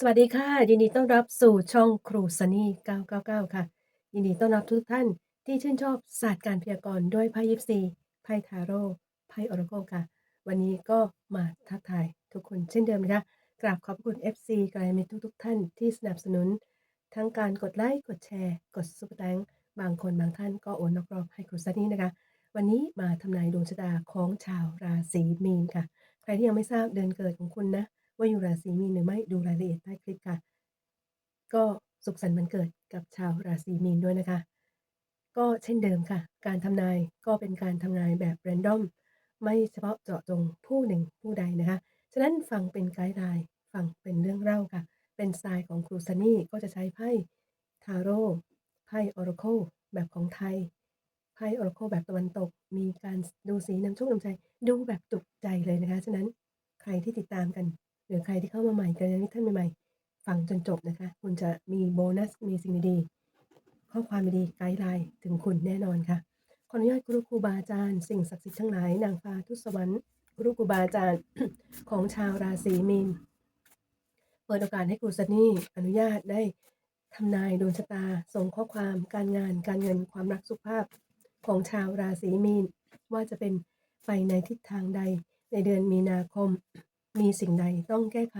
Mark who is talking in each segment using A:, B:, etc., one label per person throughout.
A: สวัสดีค่ะ ยินดีต้อนรับสู่ช่องครูซันนี่999 ค่ะ ยินดีต้อนรับทุกท่านที่ชื่นชอบศาสตร์การพยากรณ์ด้วยไพ่ยิปซีไพ่ทาโร่ไพ่ออราโกค่ะ วันนี้ก็มาทักทายทุกคนเช่นเดิมนะคะกราบขอบคุณ FC กลายมิตรทุกท่านที่สนับสนุน ทั้งการกดไลค์กดแชร์ กดซุปเปอร์แตงบางคนบางท่านก็โอนนอกรอบให้ครูซันนี่นะคะ วันนี้มาทำนายดวงชะตาของชาวราศีมีนค่ะ ใครที่ยังไม่ทราบเดือนเกิดของคุณนะ ว่าอยู่ราศีมีนหรือไม่ดูรายละเอียดใต้คลิปค่ะ ก็สุขสันต์วันเกิดกับชาวราศีมีนด้วยนะคะ ก็เช่นเดิมค่ะ การทำนายก็เป็นการทำนายแบบแรนดอมไม่เฉพาะเจาะจงผู้หนึ่งผู้ใดนะคะ ฉะนั้นฟังเป็นไกด์ไลน์ฟังเป็นเรื่องเล่าค่ะ เป็นสไตล์ของครูซันนี่ก็จะใช้ไพ่ทาโร่ไพ่ออราโคแบบของไทยไพ่ออราโคแบบตะวันตก มีการดูสีนำโชคนำใจดูแบบจุกใจเลยนะคะ ฉะนั้นใครที่ติดตามกัน หรือใครที่เข้ามาใหม่กันนี้ท่านใหม่ๆฟังจนจบนะคะ คุณจะมีโบนัสมีสิ่งดีๆข้อความดีไกด์ไลน์ถึงคุณแน่นอนค่ะขออนุญาตครูครูบาอาจารย์สิ่งศักดิ์สิทธิ์ทั้งหลายนางฟ้าทุสวรรค์ครูครูบาอาจารย์ของชาวราศีมีนเปิดโอกาสให้ครูซันนี่อนุญาตได้ทำนายดวงชะตาส่งข้อความการงานการเงินความรักสุขภาพของชาวราศีมีน ว่าจะเป็นไปในทิศทางใดในเดือนมีนาคม มีสิ่งใดต้องแก้ไข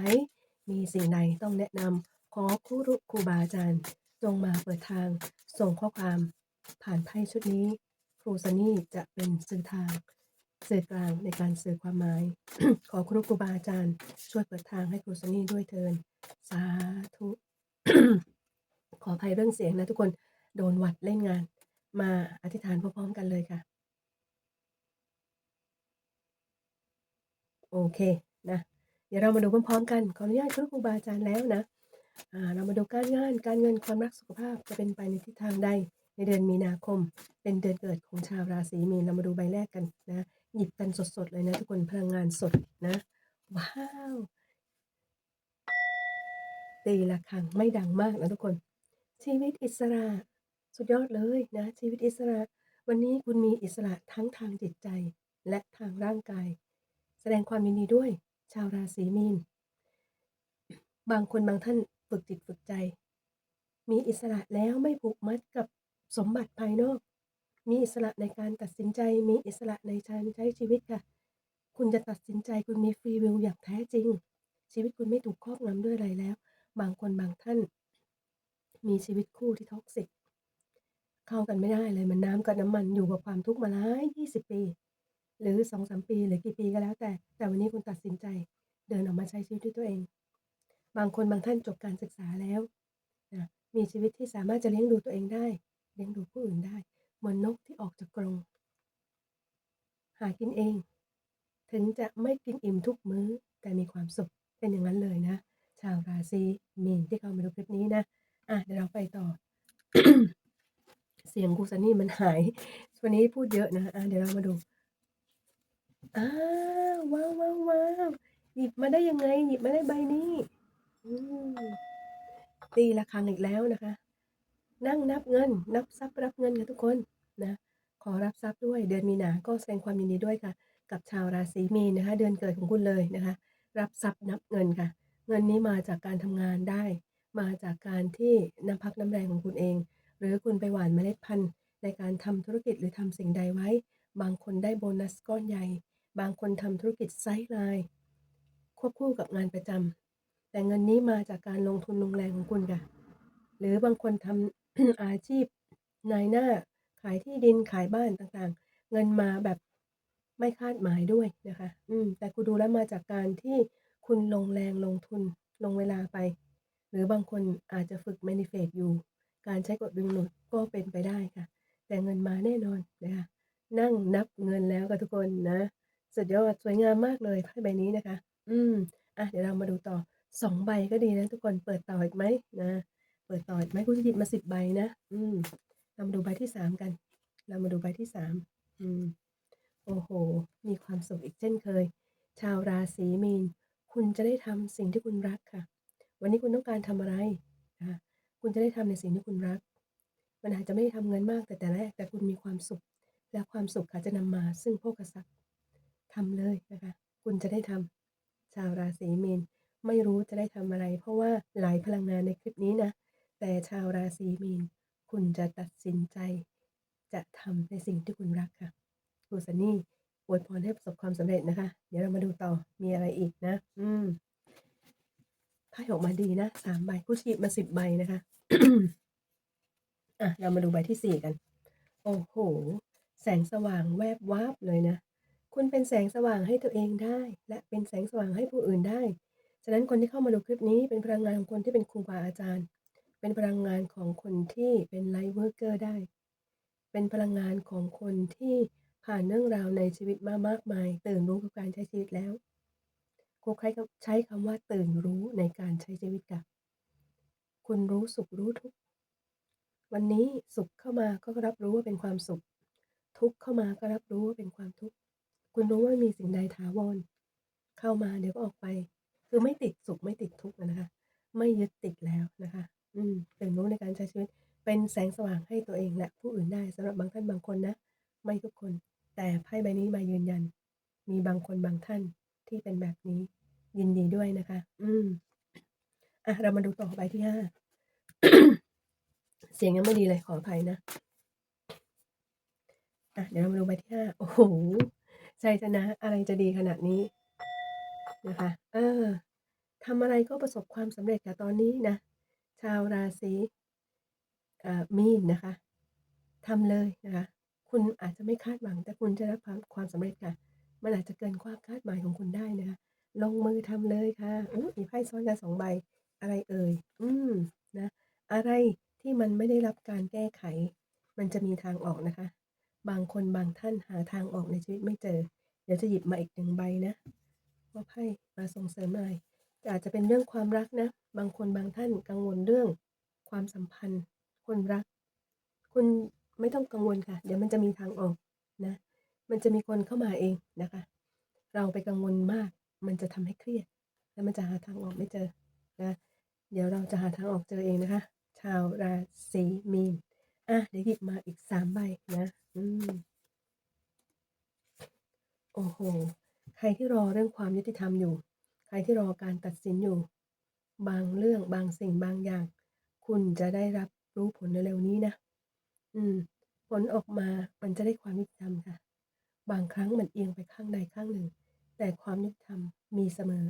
A: มีสิ่งใดต้องแนะนำขอครูรุครูบาอาจารย์ จงมาเปิดทาง ส่งข้อความ ผ่านไพ่ชุดนี้ ครูซันนี่จะเป็นสื่อทางสื่อกลางในการสื่อความหมาย ขอครูครูบาอาจารย์ ช่วยเปิดทางให้ครูซันนี่ด้วยเทินสาธุ ขออภัยเรื่องเสียงนะทุกคนโดนหวัดเล่นงาน มาอธิษฐานพร้อมๆกันเลยค่ะ โอเค เดี๋ยวเรามาดูพร้อมๆกันขออนุญาตครูบาอาจารย์แล้วนะเรามาดูการงานการเงินความรักสุขภาพจะเป็นไปในทิศทางใดในเดือนมีนาคม เป็นเดือนเกิดของชาวราศีมีนเรามาดูใบแรกกันนะหยิบกันสดๆเลยนะทุกคนพลังงานสดนะ ว้าวตีละครังไม่ดังมากนะทุกคน ชีวิตอิสระสุดยอดเลยนะ ชีวิตอิสระ วันนี้คุณมีอิสระทั้งทางจิตใจและทางร่างกาย แสดงความยินดีด้วย ชาวราศีมีน บางคนบางท่านฝึกจิตฝึกใจ มีอิสระแล้วไม่ผูกมัดกับสมบัติภายนอก มีอิสระในการตัดสินใจ มีอิสระในการใช้ชีวิตค่ะ คุณจะตัดสินใจคุณมีฟรีวิลอย่างแท้จริง ชีวิตคุณไม่ถูกครอบงำด้วยอะไรแล้ว บางคนบางท่าน มีชีวิตคู่ที่ท็อกซิกเข้ากันไม่ได้เลยมันน้ำกับน้ำมันอยู่กับความทุกข์มาหลายยี่สิบปี หรือสองสามปีหรือกี่ปีก็แล้วแต่ แต่วันนี้คุณตัดสินใจเดินออกมาใช้ชีวิตด้วยตัวเอง บางคนบางท่านจบการศึกษาแล้วนะมีชีวิตที่สามารถจะเลี้ยงดูตัวเองได้ เลี้ยงดูผู้อื่นได้ เหมือนนกที่ออกจากกรงหากินเอง ถึงจะไม่กินอิ่มทุกมื้อแต่มีความสุขเป็นอย่างนั้นเลยนะ ชาวราศีมีนที่เข้ามาดูคลิปนี้นะอะเดี๋ยวเราไปต่อ เสียงครูซันนี่มันหายวันนี้พูดเยอะนะอะเดี๋ยวเรามาดู อ้าวว้าวว้าวว้าวหยิบมาได้ยังไง หยิบมาได้ใบนี้ตีละครังอีกแล้วนะคะ นั่งนับเงิน นับทรัพย์รับเงินค่ะทุกคนนะ ขอรับทรัพย์ด้วย เดือนมีนาก็แสดงความยินดีด้วยค่ะ กับชาวราศีมีนนะคะ เดือนเกิดของคุณเลยนะคะ รับทรัพย์นับเงินค่ะ เงินนี้มาจากการทำงานได้ มาจากการที่น้ำพักน้ำแรงของคุณเอง หรือคุณไปหว่านเมล็ดพันธุ์ ในการทำธุรกิจหรือทำสิ่งใดไว้ บางคนได้โบนัสก้อนใหญ่ บางคนทำธุรกิจไซด์ไลน์ควบคู่กับงานประจำแต่เงินนี้มาจากการลงทุนลงแรงของคุณค่ะ หรือบางคนทำอาชีพนายหน้าขายที่ดินขายบ้านต่างๆ เงินมาแบบไม่คาดหมายด้วยนะคะ อืม แต่กูดูแล้วมาจากการที่คุณลงแรงลงทุนลงเวลาไป หรือบางคนอาจจะฝึก manifest อยู่ การใช้กดดึงหนุดก็เป็นไปได้ค่ะ แต่เงินมาแน่นอนนะคะ นั่งนับเงินแล้วกับทุกคนนะ สุดยอดสวยงามมากเลยไพ่ใบนี้นะคะ อืมอะเดี๋ยวเรามาดูต่อสองใบก็ดีนะทุกคนเปิดต่ออีกไหมนะ เปิดต่ออีกไหมคุณจะหยิบมาสิบใบนะ อืมเรามาดูใบที่สามกัน เรามาดูใบที่สามอืมโอ้โห มีความสุขอีกเช่นเคย ชาวราศีมีน คุณจะได้ทำสิ่งที่คุณรักค่ะ วันนี้คุณต้องการทำอะไรนะคะคุณจะได้ทำในสิ่งที่คุณรัก มันอาจจะไม่ได้ทำเงินมากแต่แต่แรกแต่คุณมีความสุข และความสุขค่ะจะนำมาซึ่งโภคทรัพย์ ทำเลยนะคะ คุณจะได้ทำชาวราศีมีนไม่รู้จะได้ทำอะไร เพราะว่าหลายพลังงานในคลิปนี้นะ แต่ชาวราศีมีนคุณจะตัดสินใจ จะทำในสิ่งที่คุณรักค่ะครูซันนี่อวยพรให้ประสบความสำเร็จนะคะ เดี๋ยวเรามาดูต่อมีอะไรอีกนะ อืมไพ่ออกมาดีนะสามใบผู้ชีมาสิบใบนะคะอะเรามาดูใบที่สี่กัน โอ้โห แสงสว่างแวบวาบเลยนะ คุณเป็นแสงสว่างให้ตัวเองได้ และเป็นแสงสว่างให้ผู้อื่นได้ ฉะนั้นคนที่เข้ามาดูคลิปนี้เป็นพลังงานของคนที่เป็นครูบาอาจารย์ เป็นพลังงานของคนที่เป็นไลฟ์เวิร์กเกอร์ได้ เป็นพลังงานของคนที่ผ่านเรื่องราวในชีวิตมามากมาย ตื่นรู้กับการใช้ชีวิตแล้วครูใช้ใช้คำว่าตื่นรู้ในการใช้ชีวิตค่ะคุณรู้สุขรู้ทุก วันนี้สุขเข้ามาก็รับรู้ว่าเป็นความสุข ทุกเข้ามาก็รับรู้ว่าเป็นความทุกข์ คุณรู้ว่ามีสิ่งใดถาวร เข้ามาเดี๋ยวก็ออกไป คือไม่ติดสุขไม่ติดทุกข์นะคะ ไม่ยึดติดแล้วนะคะ อืมตื่นรู้ในการใช้ชีวิต เป็นแสงสว่างให้ตัวเองและผู้อื่นได้สำหรับบางท่านบางคนนะ ไม่ทุกคน แต่ไพ่ใบนี้มายืนยัน มีบางคนบางท่านที่เป็นแบบนี้ ยินดีด้วยนะคะ อืมอะเรามาดูต่อใบที่ห้าเสียงยังไม่ดีเลยขออภัยนะ อะเดี๋ยวเรามาดูใบที่ห้าโอ้โห ชัยชนะอะไรจะดีขนาดนี้นะคะ เออทำอะไรก็ประสบความสำเร็จกับตอนนี้นะ ชาวราศีมีนนะคะทำเลยนะคะ คุณอาจจะไม่คาดหวัง แต่คุณจะรับความความสำเร็จค่ะ มันอาจจะเกินความคาดหมายของคุณได้นะคะ ลงมือทำเลยค่ะอู้มีไพ่ซ้อนกันสองใบ อะไรเอ่ย อืมนะ อะไรที่มันไม่ได้รับการแก้ไข มันจะมีทางออกนะคะ บางคนบางท่านหาทางออกในชีวิตไม่เจอ เดี๋ยวจะหยิบมาอีกหนึ่งใบนะว่าไพ่มาส่งเสริมอะไรอาจจะเป็นเรื่องความรักนะ บางคนบางท่านกังวลเรื่องความสัมพันธ์ คนรัก คุณไม่ต้องกังวลค่ะ เดี๋ยวมันจะมีทางออกนะ มันจะมีคนเข้ามาเองนะคะ เราไปกังวลมาก มันจะทำให้เครียด แล้วมันจะหาทางออกไม่เจอนะ เดี๋ยวเราจะหาทางออกเจอเองนะคะ ชาวราศีมีน อะ เดี๋ยวหยิบมาอีกสามใบนะ อืม โอ้โห ใครที่รอเรื่องความ ยุติธรรมอยู่ ใครที่รอการตัดสินอยู่ บางเรื่องบางสิ่งบางอย่าง คุณจะได้รับรู้ผลเร็วๆนี้นะ อืม ผลออกมามันจะได้ความยุติธรรมค่ะ บางครั้งมันเอียงไปข้างใดข้างหนึ่ง แต่ความยุติธรรมมีเสมอ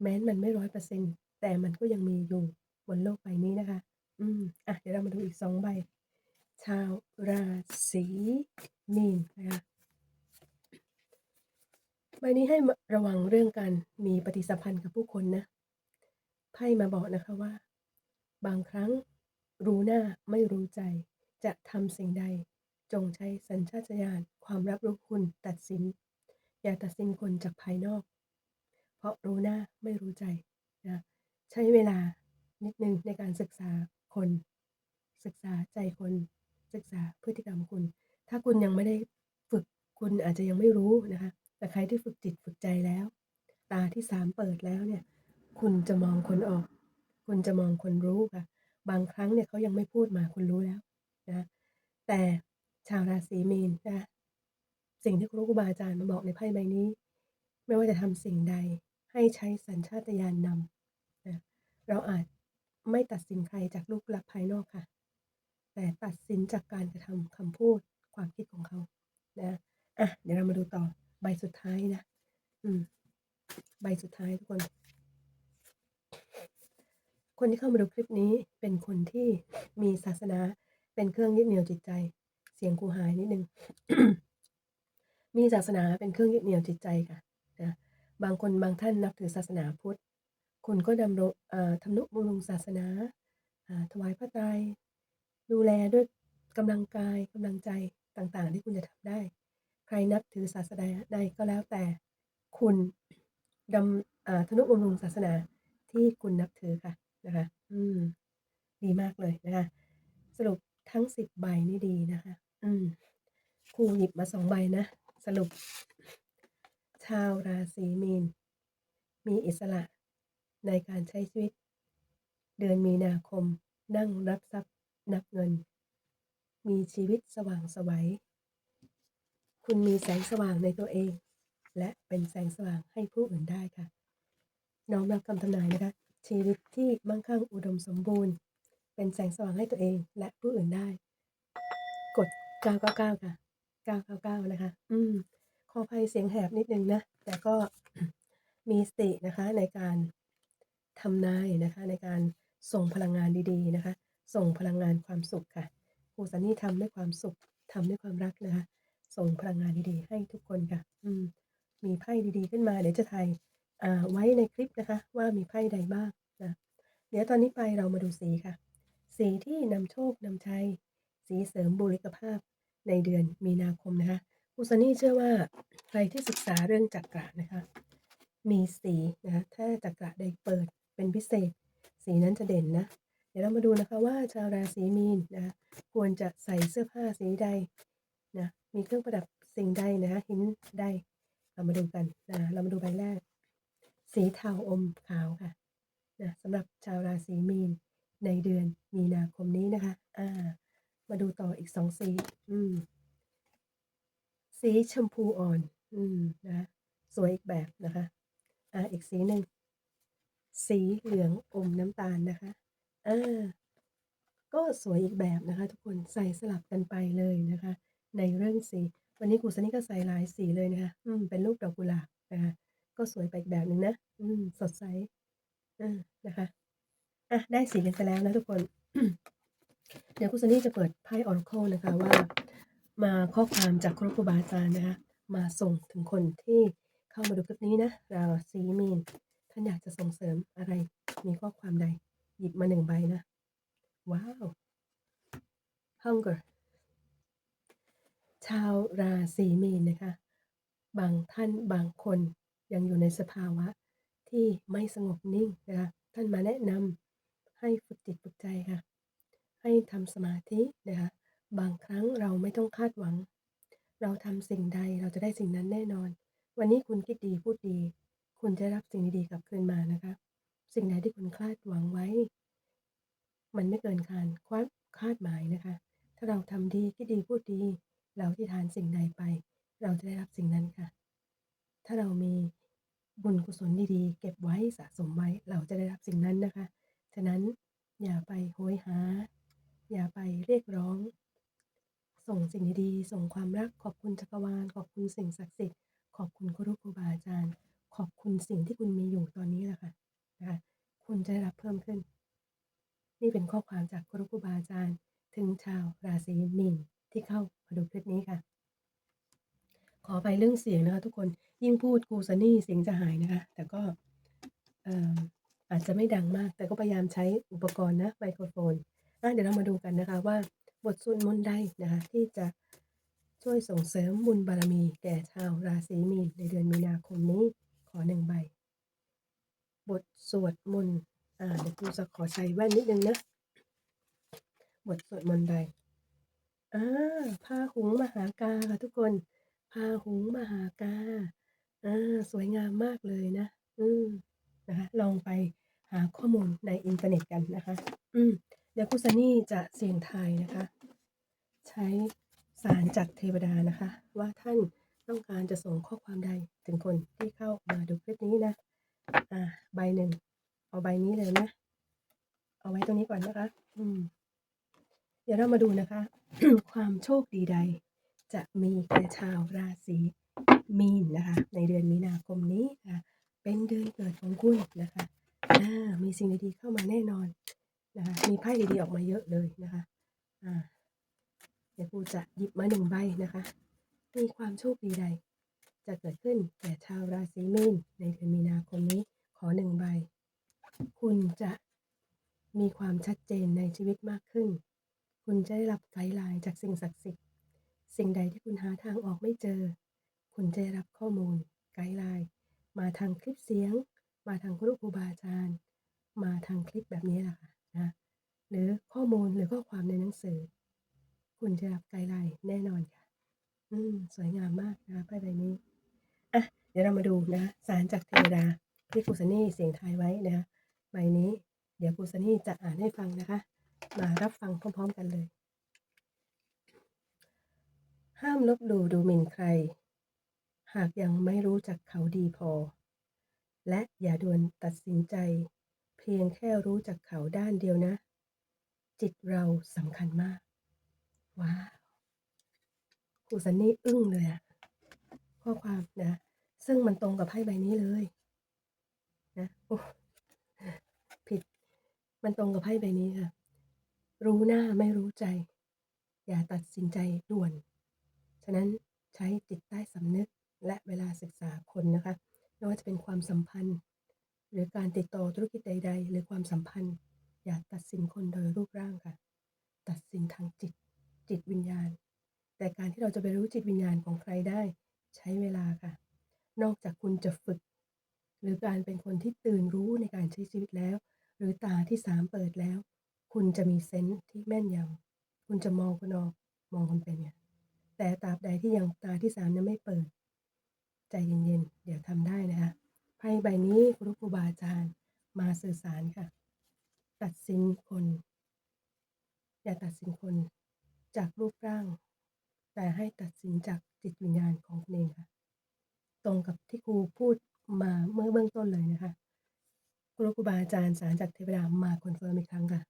A: แม้นมันไม่ร้อยเปอร์เซ็นต์แต่มันก็ยังมีอยู่บนโลกใบนี้นะคะ อืม อะ เดี๋ยวเรามาดูอีกสองใบ ชาวราศีมีนนะคะ ใบนี้ให้ระวังเรื่องการมีปฏิสัมพันธ์กับผู้คนนะ ไพ่มาบอกนะคะว่า บางครั้งรู้หน้าไม่รู้ใจ จะทำสิ่งใด จงใช้สัญชาตญาณความรับรู้คุณตัดสิน อย่าตัดสินคนจากภายนอก เพราะรู้หน้าไม่รู้ใจนะใช้เวลานิดนึงในการศึกษาคน ศึกษาใจคน ศึกษาพฤติกรรมคุณ ถ้าคุณยังไม่ได้ฝึกคุณอาจจะยังไม่รู้นะคะ แต่ใครที่ฝึกจิตฝึกใจแล้ว ตาที่สามเปิดแล้วเนี่ย คุณจะมองคนออก คุณจะมองคนรู้ค่ะ บางครั้งเนี่ยเขายังไม่พูดมาคุณรู้แล้วนะแต่ชาวราศีมีนนะสิ่งที่ครูครูบาอาจารย์มาบอกในไพ่ใบนี้ ไม่ว่าจะทำสิ่งใดให้ใช้สัญชาตญาณนำนะเราอาจไม่ตัดสินใครจากรูปลักภายนอกค่ะ แต่ตัดสินจากการกระทำคำพูดความคิดของเขานะอะเดี๋ยวเรามาดูต่อ ใบสุดท้ายนะ อืม ใบสุดท้ายทุกคน คนที่เข้ามาดูคลิปนี้เป็นคนที่มีศาสนาเป็นเครื่องยึดเหนี่ยวจิตใจ เสียงครูหายนิดนึง มีศาสนาเป็นเครื่องยึดเหนี่ยวจิตใจค่ะนะบางคนบางท่านนับถือศาสนาพุทธ คุณก็ดำรงทำนุบำรุงศาสนาอ่าถวายพระไตรดูแลด้วยกำลังกายกำลังใจต่างๆ ที่คุณจะทำได้ ใครนับถือศาสนาใดก็แล้วแต่คุณดำอ่าทนุบำรุงศาสนาที่คุณนับถือค่ะนะคะ อืม ดีมากเลยนะคะ สรุปทั้งสิบใบนี่ดีนะคะ อืมครูหยิบมาสองใบนะ สรุป ชาวราศีมีน มีอิสระในการใช้ชีวิต เดือนมีนาคม นั่งรับทรัพย์นับเงิน มีชีวิตสว่างไสวัย คุณมีแสงสว่างในตัวเอง และเป็นแสงสว่างให้ผู้อื่นได้ค่ะ น้อมรับคำทำนายนะคะ ชีวิตที่มั่งคั่งอุดมสมบูรณ์ เป็นแสงสว่างให้ตัวเองและผู้อื่นได้ กด 999 ค่ะ 999 นะคะ อืม ขออภัยเสียงแหบนิดนึงนะ แต่ก็มีสตินะคะในการทำนายนะคะ ในการส่งพลังงานดีๆนะคะ ส่งพลังงานความสุขค่ะครูซันนี่ทำด้วยความสุขทำด้วยความรักนะคะ ส่งพลังงานดีๆ ให้ทุกคนค่ะ อืม มีไพ่ดีๆ ขึ้นมา เดี๋ยวจะถ่ายไว้ในคลิปนะคะ ว่ามีไพ่ใดบ้างนะ เดี๋ยวตอนนี้ไปเรามาดูสีค่ะ สีที่นำโชคนำชัย สีเสริมบุริกภาพในเดือนมีนาคมนะคะครูซันนี่เชื่อว่าใครที่ศึกษาเรื่องจักระนะคะ มีสีนะคะถ้าจักระใดเปิดเป็นพิเศษ สีนั้นจะเด่นนะ เดี๋ยวเรามาดูนะคะว่าชาวราศีมีนนะะควรจะใส่เสื้อผ้าสีใดนะ มีเครื่องประดับสิ่งใดนะคะหินใดเรามาดูกันนะเรามาดูใบแรก สีเทาอมขาวค่ะนะสำหรับชาวราศีมีนในเดือนมีนาคมนี้นะคะอ่ามาดูต่ออีกสองสี อืม สีชมพูอ่อน อืมนะสวยอีกแบบนะคะ อ่าอีกสีหนึ่งสีเหลืองอมน้ำตาลนะคะอ่าก็สวยอีกแบบนะคะ ทุกคนใส่สลับกันไปเลยนะคะ ในเรื่องสี วันนี้ครูซันนี่ก็ใส่หลายสีเลยนะคะ อืม เป็นรูปดอกกุหลาบนะคะ ก็สวยไปอีกแบบหนึ่งนะ อืม สดใสอ่านะคะ อะ ได้สีกันไปแล้วนะทุกคน เดี๋ยวครูซันนี่จะเปิดไพ่ออร์เคิลนะคะว่า มาข้อความจากครูครูบาอาจารย์นะคะ มาส่งถึงคนที่เข้ามาดูคลิปนี้นะราศีมีน ท่านอยากจะส่งเสริมอะไร มีข้อความใด หยิบมาหนึ่งใบนะ ว้าว hunger ชาวราศีมีนนะคะ บางท่านบางคนยังอยู่ในสภาวะที่ไม่สงบนิ่งนะคะ ท่านมาแนะนำให้ฝึกจิตฝึกใจค่ะ ให้ทำสมาธินะคะ บางครั้งเราไม่ต้องคาดหวัง เราทำสิ่งใดเราจะได้สิ่งนั้นแน่นอน วันนี้คุณคิดดีพูดดี คุณจะรับสิ่งดีๆกลับคืนมานะคะ สิ่งใดที่คุณคาดหวังไว้ มันไม่เกินการคาคาดหมายนะคะ ถ้าเราทำดีคิดดีพูดดี เราที่ทานสิ่งใดไป เราจะได้รับสิ่งนั้นค่ะ ถ้าเรามีบุญกุศลดีๆ เก็บไว้สะสมไว้เราจะได้รับสิ่งนั้นนะคะ ฉะนั้นอย่าไปโหยหา อย่าไปเรียกร้อง ส่งสิ่งดีๆ ส่งความรักขอบคุณจักรวาล ขอบคุณสิ่งศักดิ์สิทธิ์ ขอบคุณครูครูบาอาจารย์ ขอบคุณสิ่งที่คุณมีอยู่ตอนนี้แหละค่ะนะคะคุณจะได้รับเพิ่มขึ้น นี่เป็นข้อความจากครูครูบาอาจารย์ ถึงชาวราศีมีน ที่เข้ามาดูคลิปนี้ค่ะ ขอไปเรื่องเสียงนะคะ ทุกคนยิ่งพูดครูซนี่เสียงจะหายนะคะ แต่ก็เอ่อาจจะไม่ดังมาก แต่ก็พยายามใช้อุปกรณ์นะไมโครโฟนอะเดี๋ยวเรามาดูกันนะคะ ว่าบทสวดมนต์ใดนะคะ ที่จะช่วยส่งเสริมบุญบารมีแก่ชาวราศีมีนในเดือนมีนาคมนี้ขอหนึ่งใบ บทสวดมนต์อ่าเดี๋ยวครูจะขอใส่แว่นนิดนึงนะ บทสวดมนต์ใด อ่าพาหุงมหากาค่ะทุกคน พาหุงมหากาอ่าสวยงามมากเลยนะ อืม นะคะ ลองไปหาข้อมูลในอินเทอร์เน็ตกันนะคะ อืม เดี๋ยวครูซันนี่จะเสี่ยงทายนะคะ ใช้สารจากเทวดานะคะ ว่าท่านต้องการจะส่งข้อความใดถึงคนที่เข้ามาดูคลิปนี้นะ อ่า ใบหนึ่ง เอาใบนี้เลยนะ เอาไว้ตรงนี้ก่อนนะคะ อืม ดี๋ยวเรามาดูนะคะ ความโชคดีใด จะมีแก่ชาวราศีมีนนะคะ ในเดือนมีนาคมนี้นะคะเป็นเดือนเกิดของคุณนะคะมีสิ่งดีๆเข้ามาแน่นอนนะคะมีไพ่ดีๆออกมาเยอะเลยนะคะเดี๋ยวครูจะหยิบมาหนึ่งใบนะคะ มีความโชคดีใด จะเกิดขึ้นแก่ชาวราศีมีนในเดือนมีนาคมนี้ขอหนึ่งใบ คุณจะมีความชัดเจนในชีวิตมากขึ้น คุณจะได้รับไกด์ไลน์จากสิ่งศักดิ์สิทธิ์ สิ่งใดที่คุณหาทางออกไม่เจอ คุณจะได้รับข้อมูล ไกด์ไลน์ มาทางคลิปเสียง มาทางครูครูบาอาจารย์ มาทางคลิปแบบนี้แหละค่ะนะ หรือข้อมูลหรือข้อความในหนังสือ คุณจะรับไกด์ไลน์แน่นอนค่ะ อืม สวยงามมากนะคะไพ่ใบนี้ อะ เดี๋ยวเรามาดูนะ สารจากเทวดาที่ครูซันนี่เสียงทายไว้นะคะใบนี้ เดี๋ยวครูซันนี่จะอ่านให้ฟังนะคะ มารับฟังพร้อม ๆ กันเลย ห้ามลบหลู่ดูหมิ่นใคร หากยังไม่รู้จักเขาดีพอ และอย่าด่วนตัดสินใจ เพียงแค่รู้จักเขาด้านเดียวนะ จิตเราสำคัญมาก ว้าวครูซันนี่อึ้งเลยอะข้อความนะ ซึ่งมันตรงกับไพ่ใบนี้เลยนะผิด มันตรงกับไพ่ใบนี้ค่ะ รู้หน้าไม่รู้ใจ อย่าตัดสินใจด่วน ฉะนั้นใช้จิตใต้สำนึกและเวลาศึกษาคนนะคะไม่ว่าจะเป็นความสัมพันธ์ หรือการติดต่อธุรกิจใด ๆ หรือความสัมพันธ์ อย่าตัดสินคนโดยรูปร่างค่ะ ตัดสินทางจิต จิตวิญญาณ แต่การที่เราจะไปรู้จิตวิญญาณของใครได้ ใช้เวลาค่ะ นอกจากคุณจะฝึก หรือการเป็นคนที่ตื่นรู้ในการใช้ชีวิตแล้ว หรือตาที่สามเปิดแล้ว คุณจะมีเซนส์ที่แม่นยำคุณจะมองคนออกมองคนเป็นเนี่ยแต่ตราบใดที่ยังตาที่สามยังไม่เปิด ใจเย็นๆ เดี๋ยวทำได้นะคะไพ่ใบนี้ครูครูบาอาจารย์มาสื่อสารค่ะ ตัดสินคน อย่าตัดสินคนจากรูปร่าง แต่ให้ตัดสินจากจิตวิญญาณของคุณเองค่ะ ตรงกับที่ครูพูดมาเมื่อเบื้องต้นเลยนะคะครูครูบาอาจารย์สารจากเทวดามาคอนเฟิร์มอีกครั้งค่ะ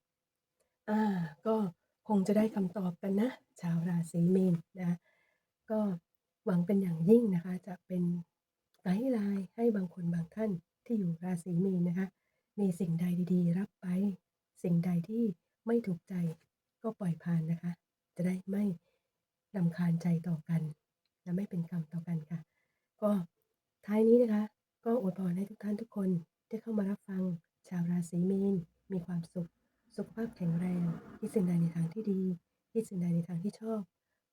A: อ่าก็คงจะได้คำตอบกันนะ ชาวราศีมีนนะคะก็หวังเป็นอย่างยิ่งนะคะ จะเป็นไกด์ไลน์ให้บางคนบางท่านที่อยู่ราศีมีนนะคะ มีสิ่งใดดีๆ รับไป สิ่งใดที่ไม่ถูกใจก็ปล่อยผ่านนะคะ จะได้ไม่ลำคาญใจต่อกันและไม่เป็นกรรมต่อกันค่ะ ก็ท้ายนี้นะคะ ก็อวยพรให้ทุกท่านทุกคนที่เข้ามารับฟัง ชาวราศีมีนมีความสุข สุขภาพแข็งแรงคิดสิ่งใดในทางที่ดีคิดสิ่งใดในทางที่ชอบ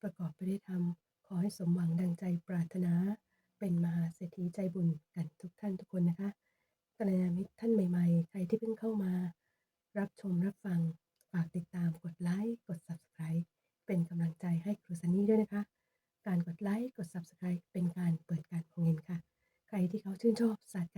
A: ประกอบไปด้วยธรรมขอให้สมหวังดังใจปรารถนา เป็นมหาเศรษฐีใจบุญกันทุกท่านทุกคนนะคะกัลยาณมิตรท่านใหม่ๆ ใครที่เพิ่งเข้ามา รับชมรับฟัง ฝากติดตามกดไลค์กด Subscribe เป็นกำลังใจให้ครูซันนี่ด้วยนะคะ การกดไลค์กด Subscribe เป็นการเปิดการมองเห็นค่ะ ใครที่เขาชื่นชอบศาสตร์